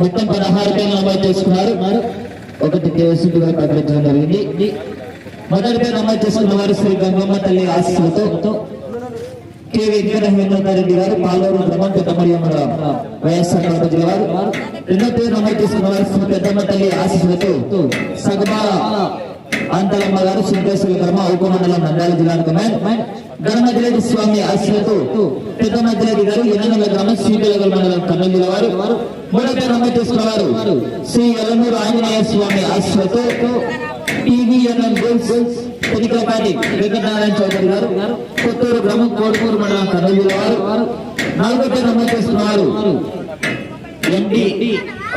మొత్తం పదహారు పేర్లు నమోదు చేసుకున్నారు. ఒకటి కేసుగా ప్రకటించడం జరిగింది. మొదటి పేరు నమోదు చేసుకున్న వారు శ్రీ గంగమ్మ తల్లి ఆశీస్సులతో కె వెంకటహేమారెడ్డి గారు పాలూరు గ్రామం పెద్దమరియమ్మ వైఎస్ఆర్ కాంగ్రెస్ జిల్లా వారు. రెండో పేరు నమోదు చేసుకున్న వారు శ్రీ పెద్దమ్మ తల్లి ఆశీస్సులతో సగమా అంతలమ్మ గారు సింకేశ్వర గ్రామ ఉపమండలం నంద్యాల జిల్లాకు గణమతిరెడ్డి స్వామి ఆశీస్సులతో పెద్ద మధ్యరెడ్డి గారు ఎన్నెల గ్రామం శ్రీపిల్లగల మండలం కర్నూలు జిల్లా వారు. మూడో పేరు నమోదు శ్రీ ఎలమూరు ఆంజనేయ స్వామి ఆశీస్సులతో టీవీఎన్ఎన్ గోల్స్ పెరికపాటి వెంకటనారాయణ చౌదరి గారు కొత్తూరు గ్రామం కోడుకూరు మండలం కర్నూలు వారు నాలుగో పేరు తీసుకున్నారు చేసుకున్నారు. ఎండి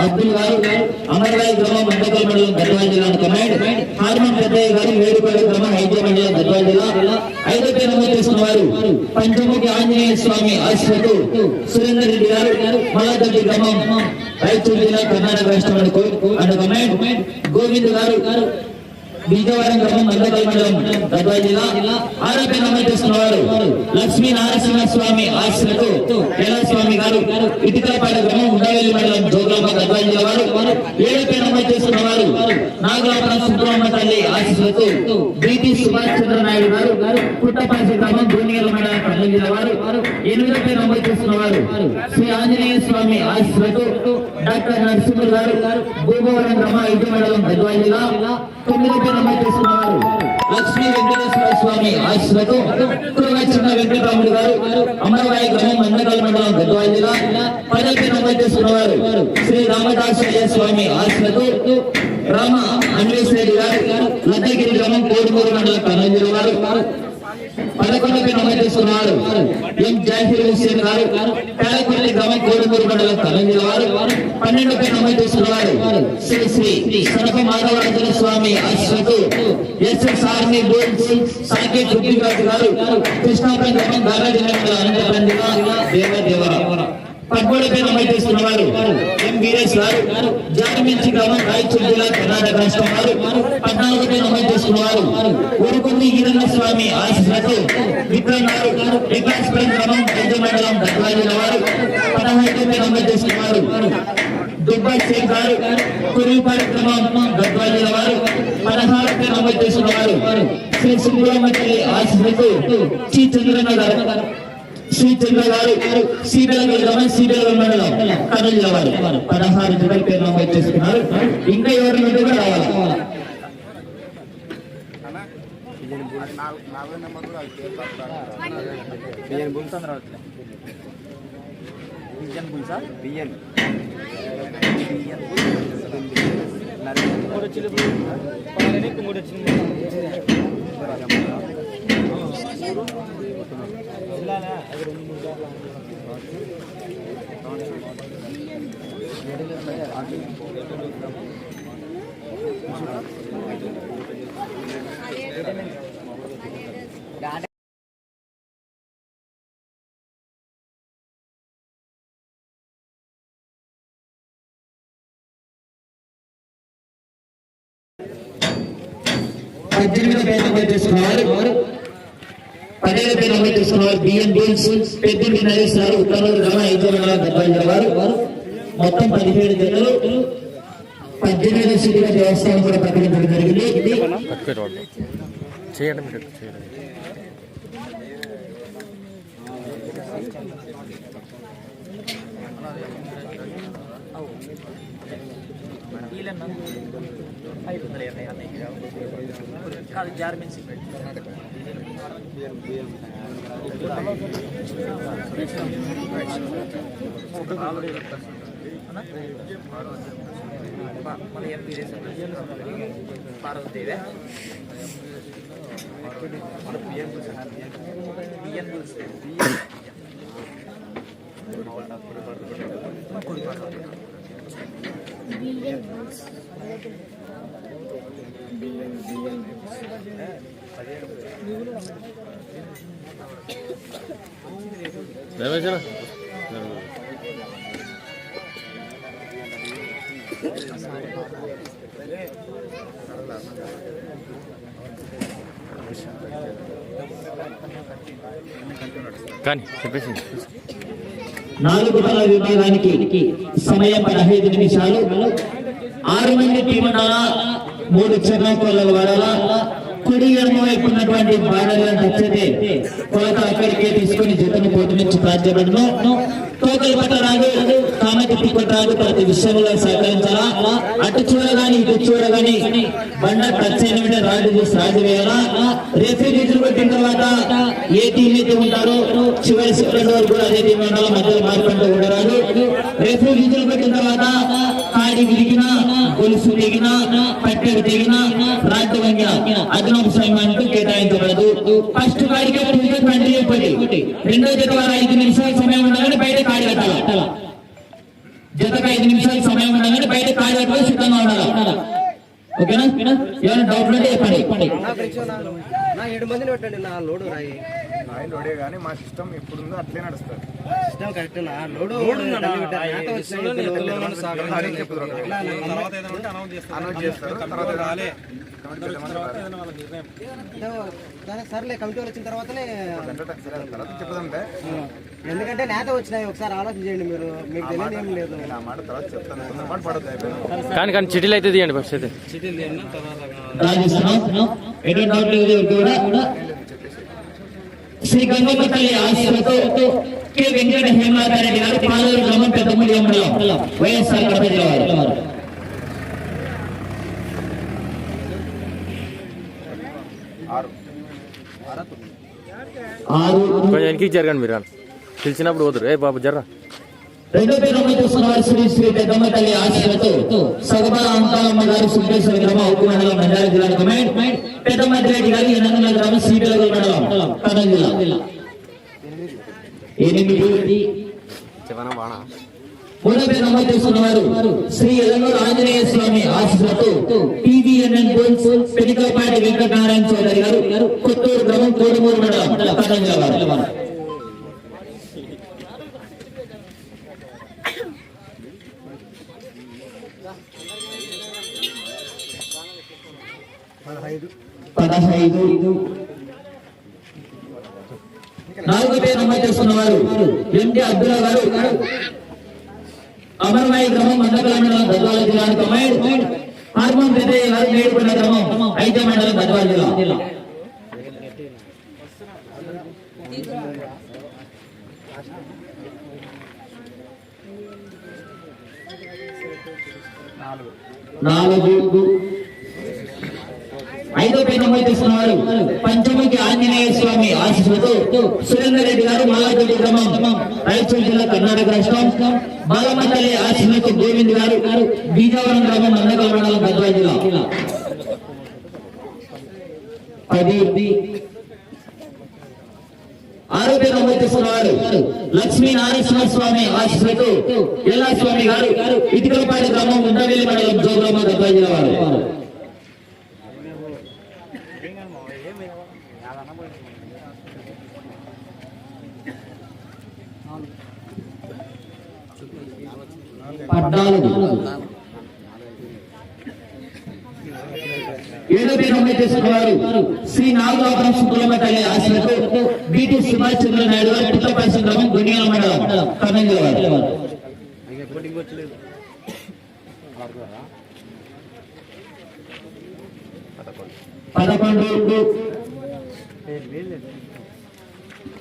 అబ్దుల్ గారు అమర్రాయ్ గ్రామం మండకల్ మండలం గద్వాల జిల్లా కమాండ్ హార్మన్ పెద్దయ్య గారు వేడుపల్లి గ్రామం హైదరాబాద్ మండలం గద్వాల జిల్లా. ఐదో పేరు నమోదు వారు పంచముఖి ఆంజనేయ స్వామి ఆశ్రతు సురేందర్ రెడ్డి గారు మలాదడ్డి గ్రామం రాయచూరు జిల్లా కర్ణాటక రాష్ట్రం అండ్ కమాండ్ గోవింద్ గారు విజయవాడ గ్రామం మందకల్ మండలం గద్వాల జిల్లా ఆరోగ్య నమోదు చేసుకున్నవారు లక్ష్మీ నారసింహ స్వామి ఆశ్రతో స్వామి గారు ఇటుకలపాడ గ్రామం ఉండవెల్లి మండలం జోగ్రామ గద్వాల జిల్లా వారు ఏడుపై నమోదు చేసుకున్నవారు నాగలాపురం సుబ్రహ్మణ్య తల్లి ఆశీస్సులతో బీటీ సుభాష్ చంద్ర నాయుడు గారు పుట్టపాసి గ్రామం భూమిగల మండలం కర్నూలు జిల్లా వారు ఎనిమిదో పేరు నమోదు శ్రీ ఆంజనేయ స్వామి ఆశీస్సులతో డాక్టర్ నరసింహులు గారు భూభవరం గ్రామ ఐదు మండలం గద్వాల తొమ్మిది పేరు నమోదు లక్ష్మీ వెంకటేశ్వర స్వామి ఆశీస్సులతో కురుగా చిన్న వెంకటరాముడు గారు అమరవాయి గ్రామం మందకల్ మండలం గద్వాల పదవి పేరు నమోదు చేసుకున్నవారు. శ్రీ రామదాసయ్య స్వామి ఆశీస్సులతో రామ అన్వేశ్వరి గారు లద్దగిరి గ్రామం కోడుమూరు మండలం కర్నూలు జిల్లా వారు పదకొండు పేరు నమోదు చేసుకున్నారు ఎం చేసినారు హుస్సేన్ గ్రామం కోడుమూరు మండలం కర్నూలు వారు పన్నెండు పేరు నమోదు చేసుకున్నారు శ్రీ శ్రీ సనప మాధవరాజుల స్వామి ఆశ్రతు ఎస్ఎస్ ఆర్మీ బోల్స్ సాకేత్ రుద్రిరాజు గారు కృష్ణాపురం గ్రామం గారా జిల్లా అనంతపురం జిల్లా దేవ దేవరా పద్మూడు పేరు నమోదు చేసుకున్నవారు ఎం వీరేష్ గారు జాగమించి గ్రామం రాయచూరు జిల్లా కర్ణాటక రాష్ట్రం వారు పద్నాలుగు పేరు నమోదు చేసుకున్నవారు ఊరుకుంది ఈరన్న స్వామి ఆశీస్సులతో విక్రమ్ గారు వికాస్పురం గ్రామం పెద్ద మండలం గద్వాల జిల్లా వారు పదహైదు షేక్ గారు కురిపాటి గ్రామం గద్వాల వారు పదహారు పేరు నమోదు చేసుకున్నవారు శ్రీ సుబ్రహ్మణ్య ఆశీస్సులతో శ్రీ చంద్రన్న గారు శ్రీ చంద్ర గారు కర్నూలు పదహారు పేరు నమోదు చేసుకున్నారు ఇంకా ఎవరి నుండి కూడా రావాలి. బియ్యం బుల్స్ అందరూ అవుతుంది బియ్యం బుల్సా బియ్యం బియ్యం మూడు వచ్చింది మూడు వచ్చింది పద్దెనిమిది పేరు నమోదు చేసుకున్నారు. పదిహేను పేరు నమోదు చేసుకున్నారు. బిఎన్ బీల్స్ పెద్దింటి నరేష్ గారు ఉత్తర్వులు గ్రామ ఐదు వందల డెబ్బై ఐదు వారు. మొత్తం పదిహేడు జతలు పద్దెనిమిది సీట్ల దేవస్థానం కూడా ప్రకటించడం జరిగింది. ఇది చేయండి మీరు చేయండి. ఐదు వందల ఇరవై కాదు జార్మిన్ సిమెంట్ బిఎన్ బుల్స్ రమేష్ కానీ చెప్పేసి. నాలుగు బల విభాగానికి సమయం పదహైదు నిమిషాలు. ఆరు మంది టీముల మూడు చర్మకోళ్ళ వాడాల? కుడి ఎడమ వైపు ఉన్నటువంటి బాడలను నచ్చితే కొలత అక్కడికే తీసుకుని జతను పోటీ నుంచి ప్రాధ్యపడను తోకలు పట్టరాదు కామెతి తిప్పటరాదు ప్రతి విషయంలో సహకరించాలా? అటు చూడగాని ఇటు చూడగాని బండ టచ్ అయిన వెంటనే రాజు చూసి రాజు వేయాలా? రేఫీ రీతులు పెట్టిన తర్వాత ఏ టీం అయితే ఉంటారో చివరి సెకండ్ వరకు కూడా అదే టీం ఉండాలి? మధ్యలో మార్పంటూ ఉండరాదు. రేఫీ రీతులు పెట్టిన తర్వాత కాడి విరిగి గొలుసు తెగిన పట్టెడు తెగిన రాడ్డు వంగిన అదనపు సమయానికి కేటాయించబడదు. ఫస్ట్ కాడికి ట్వంటీ చెప్పండి. రెండో జత వారు ఐదు నిమిషాల సమయం ఉండగానే బయట కాడి కట్టాలి? జతకు ఐదు నిమిషాల సమయం ఉండగానే బయట కాడి కట్టుకొని సిద్ధంగా ఉండాలి? ఓకేనా? ఏమైనా డౌట్ ఉంటే చెప్పండి. చెప్పండి ఏడు మందిని పెట్టండి నా లోడు రాయి. ఆయన లోడే కానీ మా సిస్టమ్ ఎప్పుడుందో అట్లే నడుస్తుంది. అనౌన్స్ చేస్తారు. సర్లే కమిటీ వాళ్ళు వచ్చిన తర్వాతనే తర్వాత చెప్పదంటే ఎందుకంటే నేత వచ్చినాయి ఒకసారి ఆలోచన చేయండి మీరు. మీకు తెలియదు ఏం లేదు కానీ కానీ చిటీలు అయితే తీయండి ఫస్ట్ అయితే రాజేస్తున్నాం ఎటువంటి డౌట్ లేదు ఎవరికి కూడా శ్రీ గంగమ్మ తల్లి ఆశీర్వతో కె వెంకట హేమలారెడ్డి గారు పాలూరు గ్రామం పెద్దమూడి మండలం వైఎస్ఆర్ కడప జిల్లా వారు ఆరు ఆరు కొంచెం వెనక్కి జరగండి మీరు పిలిచినప్పుడు పోతురు ఏ బాబు జర్రా రెండో పేరు చూస్తున్న వారు శ్రీ శ్రీ పెద్దమ్మ తల్లి ఆశీర్వతో సగబాల అంకాలమ్మ గారు సుబ్బేశ్వర గ్రామం ఉప్పు మండలం నంద్యాల జిల్లా కమాండ్ పెద్దమ్మ రెడ్డి గారు గ్రామం శ్రీబెలగూరు మండలం జిల్లా. ఎనిమిది. మూడో పేరు వారు శ్రీ ఆంజనేయ స్వామి ఆశీస్సులతో టీవీఎన్ఎన్ గోల్స్ వెంకటనారాయణ చౌదరి గారు కొత్తూరు గ్రామం కోడమూరు మండలం కర్నూలు జిల్లా పదహైదు. నాలుగు పేరు నమోదు చేసుకున్న వారు ఎండి అబ్దుల్లా గారు. అమర్వాయి గ్రామం మండపల మండలం గద్వాల జిల్లా కమాండ్ హార్మోన్ పెద్దయ్య గారు మేడుకొండ గ్రామం ఐదే మండలం గద్వాల జిల్లా. నాలుగు. ఐదో పేరు తీసుకున్నారు. పంచముఖి ఆంజనేయ స్వామి ఆశీస్సులతో సురేందర్ రెడ్డి గారు మాలారెడ్డి గ్రామం రాయచూరు జిల్లా కర్ణాటక రాష్ట్రం. బాలమండలి ఆశీస్సులతో గోవింద్ గారు బీజావరం గ్రామం నందగల్ మండలం గద్వాల జిల్లా. పది ఆరో పేరు లక్ష్మీ నారాయణ స్వామి ఆశీస్సులతో ఎల్లా స్వామి గారు ఇటుకలపాటి గ్రామం ఉండవేలి మండలం జోగ్రామ గద్వాల జిల్లా వారు. పద్నాలుగు. ఏడో పేరు నమోదు చేసుకున్నారు శ్రీ నాగరాపురం సుబ్బలమ్మ తల్లి ఆశలకు బీటీ సుభాష్ చంద్రనాయుడు గారు పుట్టపల్లి సంగ్రామం గుండియాల మండలం కర్నూలు జిల్లా వారు. పదకొండు.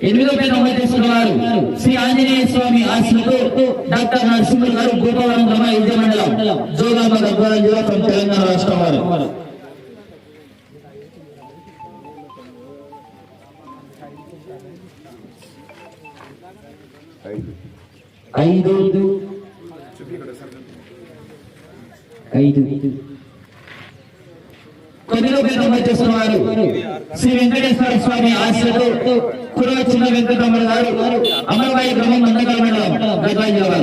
ఎనిమిదో పేరు నమోదు చేసుకున్నారు శ్రీ ఆంజనేయ స్వామి ఆశలతో డాక్టర్ గారు గ్రామ మండలం జోగామ గద్వాల జిల్లా తెలంగాణ రాష్ట్రం వారు. ఐదు. ఐదు. చూపి ఇక్కడ సార్ ఐదు శ్రీ వెంకటేశ్వర స్వామి ఆశలతో కురవ చిన్న వెంకటరమణ గారు అమరవాయి గ్రామం మందకల్ మండలం గద్వాల జిల్లా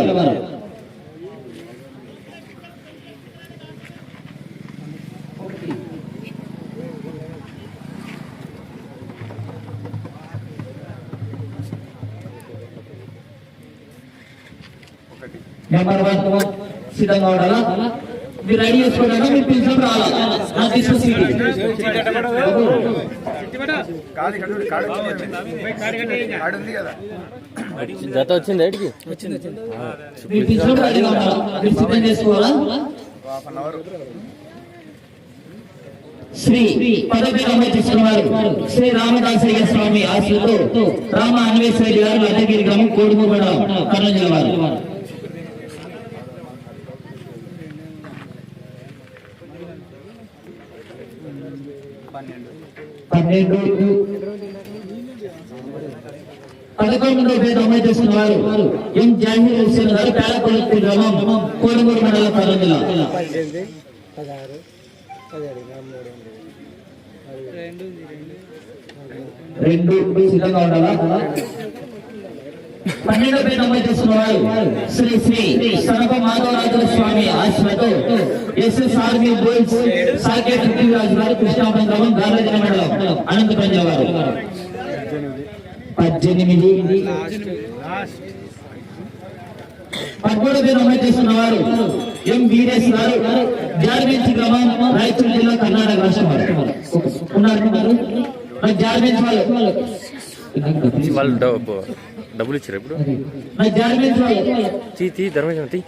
నెంబర్ వన్ సిద్ధంగా ఉండాలా? మీరు రెడీ చేసుకోవడానికి మీరు పిలిచినప్పుడు రావాలి. నా జత వచ్చింది ఎడికి రెడీగా మీరు సిద్ధం చేసుకోవాలా శ్రీ పదవి అమలు శ్రీ రామదాసయ్య స్వామి ఆశలతో రామ అన్వేశ్వరి గారు లద్దగిరి గ్రామం కోడుమూరు మండలం కర్నూలు జిల్లా వారు. పన్నెండు పదకొండు పేరు చేసిన వారు ఎం జాహీర్ హుస్సేన్ గారు పేలకొల్లి గ్రామం కోడుమూరు మండలం కర్నూలు జిల్లా రెండు సిద్ధంగా ఉండాలా? పన్నెండు పేరు అమలు చేస్తున్నారు శ్రీ శ్రీ సనప మాధవరాజుల స్వామి ఆశ్రతో ఎస్ఎస్ ఆర్మీ బోల్స్ సాకేట్ పృథ్వీరాజు గారు కృష్ణాపురం గ్రామం గార్లజన మండలం అనంతపురం జిల్లా పద్దెనిమిది. పదమూడు పేరు అమలు చేస్తున్నవారు ఎం వీరేష్ గారు జార్బెంచి గ్రామం రాయచూరు జిల్లా కర్ణాటక రాష్ట్రం ఉన్నారు ఉన్నారు మరి? జార్బెంచి వాళ్ళు? వాళ్ళు డబ్బులు ఇచ్చారు ఇప్పుడు? తీ తీ ధర్మేశం తీ.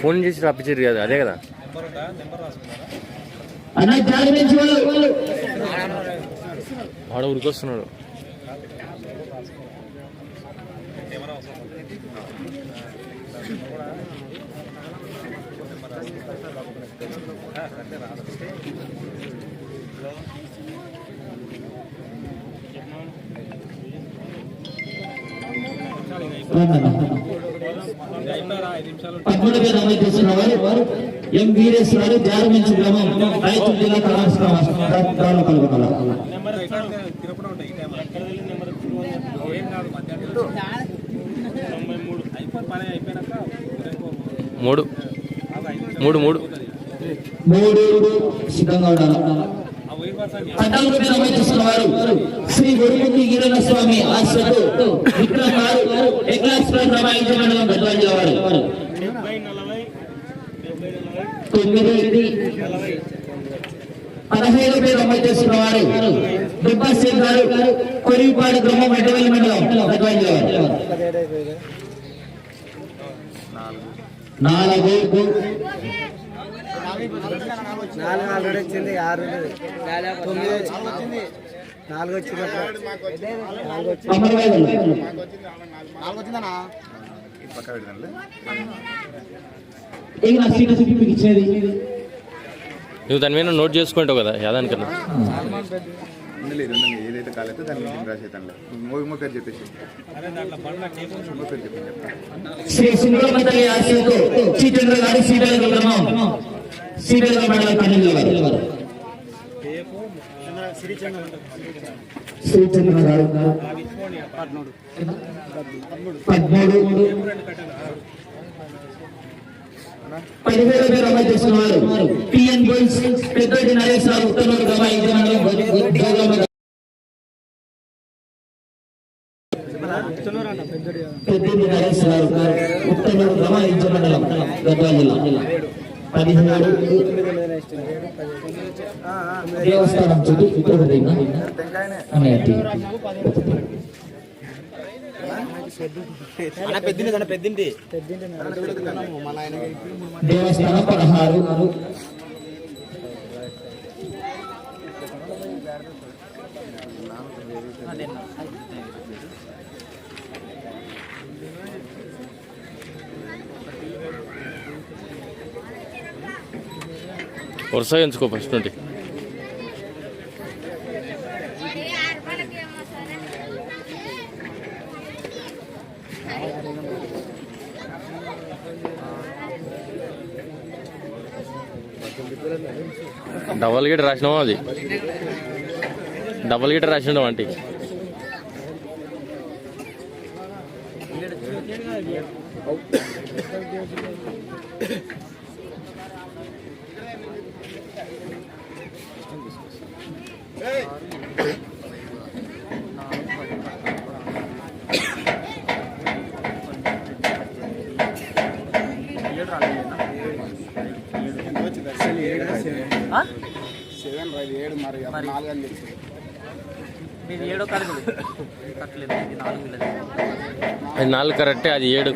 ఫోన్ చేసి రప్పించారు కదా అదే కదా? వాడు ఊరికి వస్తున్నాడు. పదమూడు వేల అమలు చేస్తున్న వారు ఎం వీరేష్ గారు జార్బెంచి గ్రామం రాయచూరు జిల్లా కర్ణాటక పాల్గొనాలా మూడు. మూడు మూడు. మూడు. సిద్ధంగా ఉండాలి? పద్నాలుగు వేల అమలు వారు శ్రీ గురుముఖి ఈరణ స్వామి ఆశ్రతో విక్రమ్ గారు ఎక్లాక్స్పర్ రమాయించే మండలం వారు. తొమ్మిది పదహైదు పేరు అమలు చేస్తున్న వారు దుబ్బా సింగ్ గారు కొరిపాడు గ్రామం ఎడవల్లి మండలం గద్వాల వారు. నాలుగు. నాలుగు ఆల్రెడీ వచ్చింది ఆరు తొమ్మిది వచ్చింది నాలుగు వచ్చింది నాలుగు వచ్చింది నాలుగు వచ్చిందనా నువ్వు దాని మీద నోట్ చేసుకుంటావు కదా యాదానికన్నా. ఉండలేదు ఉండండి ఏదైతే కాలేదో దాన్ని నేను రాసేతాను మూవీ పేరు చెప్పేసి. మూవీ పేరు చెప్పండి. శ్రీచంద్ర గారి శ్రీశైలం గ్రామం శ్రీశైలం మండలం కన్నీళ్ళ వారు శ్రీచంద్ర గారు పదమూడు పదివేల పేరు అమలు చేస్తున్నారు. పిఎన్ గోల్స్ పెద్దోటి నరేష్ రావు ఉత్తర్వులు నరేష్ రావు ఉత్తర్వులు గద్వాల జిల్లా. పదిహేడు దేవస్థానం చుట్టూ ఇతరుడు టెంకాయనే అనేది అన్న పెద్దింటి అన్న పెద్దింటి దేవస్థానం పదహారు వరుసగా ఎంచుకో ఫస్ట్ నుండి. డబల్ గేట్ రాసినావా అది? డబల్ గేట్ రాసినావు అంటే? మరి. నాలుగు అని తెలిసింది మీది ఏడో కడుగులు కట్టలేదు ఇది నాలుగు వీళ్ళది అది నాలుగు కరెక్టే అది ఏడు.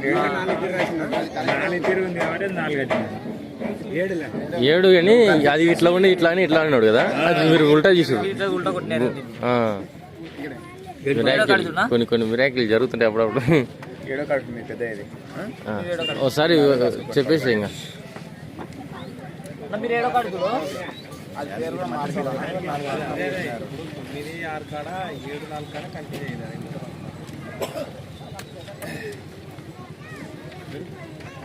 ఏడు అని అది ఇట్లా ఉండి ఇట్లా అని ఇట్లా అన్నాడు కదా? అది మీరు ఉల్టా మిరాకిల్ కొన్ని కొన్ని మిరాకిల్ జరుగుతుంటాయి అప్పుడప్పుడు. ఏడో కడుతుంది పెద్ద ఇది. ఆ. ఒకసారి చెప్పేసి ఇంకా. మీరు ఏడో కడుగులు అది పేరు కూడా మార్చాలి.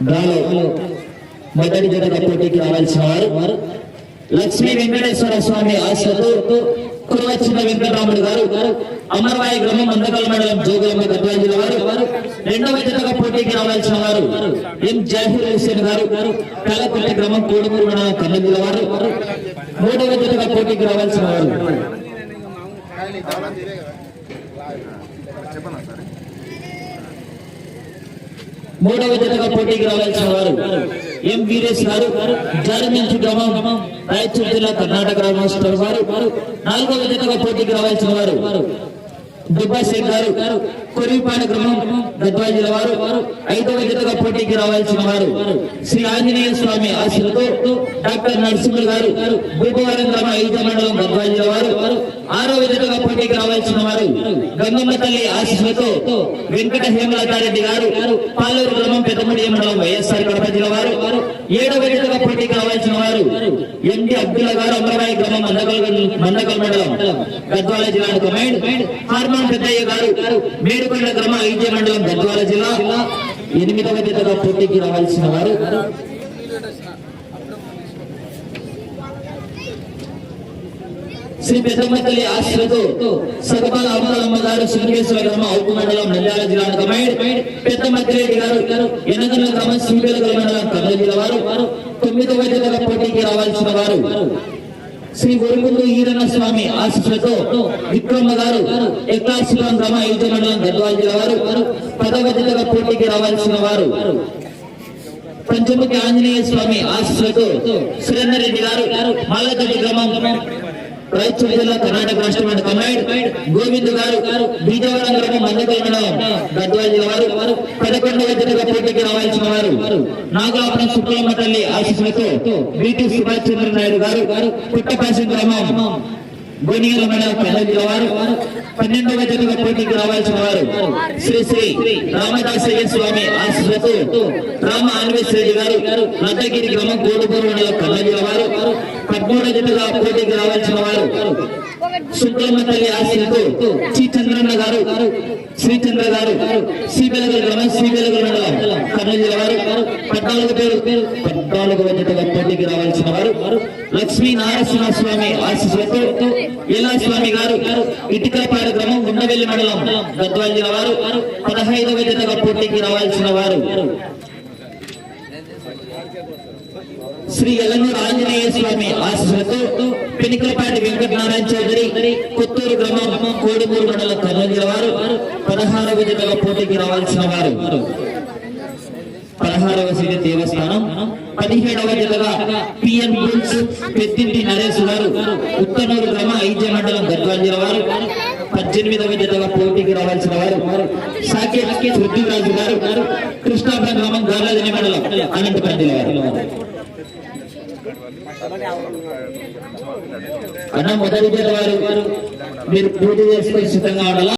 గాలో మొదటి జగత పోటీకి రావాల్సిన వారు. లక్ష్మీ వెంకటేశ్వర స్వామి ఆశతో కురవచ్చిన వెంకటరాముడు గారు అమర్వాయి గ్రామం మందకల్ మండలం జోగులమ్మ గద్వాల జిల్లా వారు రెండవ జతగా పోటీకి రావాల్సిన వారు ఎం జాహీర్ హుసేన్ గారు కలకొట్టి గ్రామం కోడుమూరు మండలం కర్నూలు జిల్లా వారు మూడవ జతగా పోటీకి రావాల్సిన వారు. చెప్పనా సరే? మూడవ జతగా పోటీకి రావాల్సిన వారు ఎం వీరేష్ గారు జారమించు గ్రామం రాయచూరు జిల్లా కర్ణాటక రామోత్సవం వారు. నాలుగవ జతగా పోటీకి రావాల్సిన వారు దుబ్బా సింగ్ గారు కొరిపాన గ్రామం గద్వాల జిల్లా వారు ఐదవ జతగా పోటీకి రావాల్సిన వారు. శ్రీ ఆంజనేయ స్వామి ఆశలతో డాక్టర్ నరసింహులు గారు భూపవరం గ్రామ ఐదవ మండలం గద్వాల జిల్లా వారు ఆరవ జతగా పోటీకి రావాల్సిన వారు. గంగమ్మ తల్లి ఆశీస్సులతో వెంకట హేమలతారెడ్డి గారు పాలూరు గ్రామం పెద్దమడి మండలం వైఎస్ఆర్ కడప జిల్లా వారు. ఏడవ జతగా పోటీకి రావాల్సిన వారు ఎండి అబ్దుల్లా గారు అమరాయి గ్రామం మందకల్ మందకల్ మండలం. గద్వాల జిల్లా కమాండ్ హార్మాన్ పెద్దయ్య గారు మేడ మేడుకొండ గ్రామ ఐజే మండలం గద్వాల జిల్లా ఎనిమిదవ జతగా పోటీకి రావాల్సిన వారు. శ్రీ పెద్దమ్మ తల్లి ఆశ్రతో సగపాల అమలమ్మ గారు శ్రీకేశ్వర గ్రామ అవుపు మండలం నంద్యాల జిల్లా కమైడ్ తల్లి గారు ఎనగల గ్రామం శ్రీపేల మండలం కర్నూలు జిల్లా వారు. తొమ్మిదవ జతల పోటీకి రావాల్సిన వారు. శ్రీ గురుగుండు ఈరన్న స్వామి ఆశీస్సులతో విక్రమ్మ గారు ఎక్కాశిలం గ్రామ ఐదు మండలం గద్వాల జిల్లా వారు వారు పదవ జతల పోటీకి రావాల్సిన వారు. పంచముఖి ఆంజనేయ స్వామి ఆశీస్సులతో సురేందర్ రెడ్డి గారు మాలగడ్డి గ్రామం రాయచూరు జిల్లా కర్ణాటక రాష్ట్రం కమాండ్ గోవింద్ గారు బీజవరం గ్రామం మందకల్ గద్వాల వారు పదకొండవ జతగా పోటీకి రావాల్సిన వారు నాగాపురం సుబ్బలమ్మ తల్లి ఆశీస్సులతో బీటీ సుభాష్ చంద్ర నాయుడు గారు గారు పుట్టపాసి గ్రామం గోనియల మండలం కర్నూలు వారు పన్నెండవ జతగా పోటీకి రావాల్సిన వారు శ్రీ శ్రీ రామదాసయ్య స్వామి ఆశీస్సులతో రామ ఆన్వేష్ గారు లద్దగిరి గ్రామం కోడుపూరు మండలం కర్నూలు వారు వారు. పద్మూడవ జతగా పోటీకి రావాల్సిన వారు సుబ్బమ్మ తల్లి ఆశలతో శ్రీ చంద్రన్న గారు శ్రీ చంద్ర గారు శ్రీబెలగల్ గ్రామం శ్రీబెలగల్ మండలం కర్నూలు జిల్లా వారు పద్నాలుగు పేరు పద్నాలుగు జతగా పోటీకి రావాల్సిన వారు లక్ష్మీ నారసింహ స్వామి ఆశీస్సులతో ఇలా స్వామి గారు ఇటుకపాడు గ్రామం ఉండవెల్లి మండలం గద్వాల జిల్లా వారు పదహైదవ జతగా పోటీకి రావాల్సిన వారు. శ్రీ ఎల్లనూరు ఆంజనేయ స్వామి ఆశీస్సులతో పెనికలపాటి వెంకటనారాయణ చౌదరి కొత్తూరు గ్రామం కోడుమూరు మండలం కర్నూలు వారు పదహారవ జతగా పోటీకి రావాల్సిన వారు. పదహారవ శ్రీ దేవస్థానం పదిహేడవ జతగా పిఎన్ బుల్స్ పెద్దింటి నరేష్ గారు ఉత్తనూరు గ్రామ ఐద్య మండలం గద్వాల జిల్లా వారు పద్దెనిమిదవ జతగా పోటీకి రావాల్సిన వారు. సాకేత్ పృథ్వీరాజు గారు కృష్ణాపురం గ్రామం గార్లాదిని మండలం అనంతపురం జిల్లా వారు. అన్న మొదటి వారు మీరు పూర్తి చేసుకుని సిద్ధంగా ఉండాలా?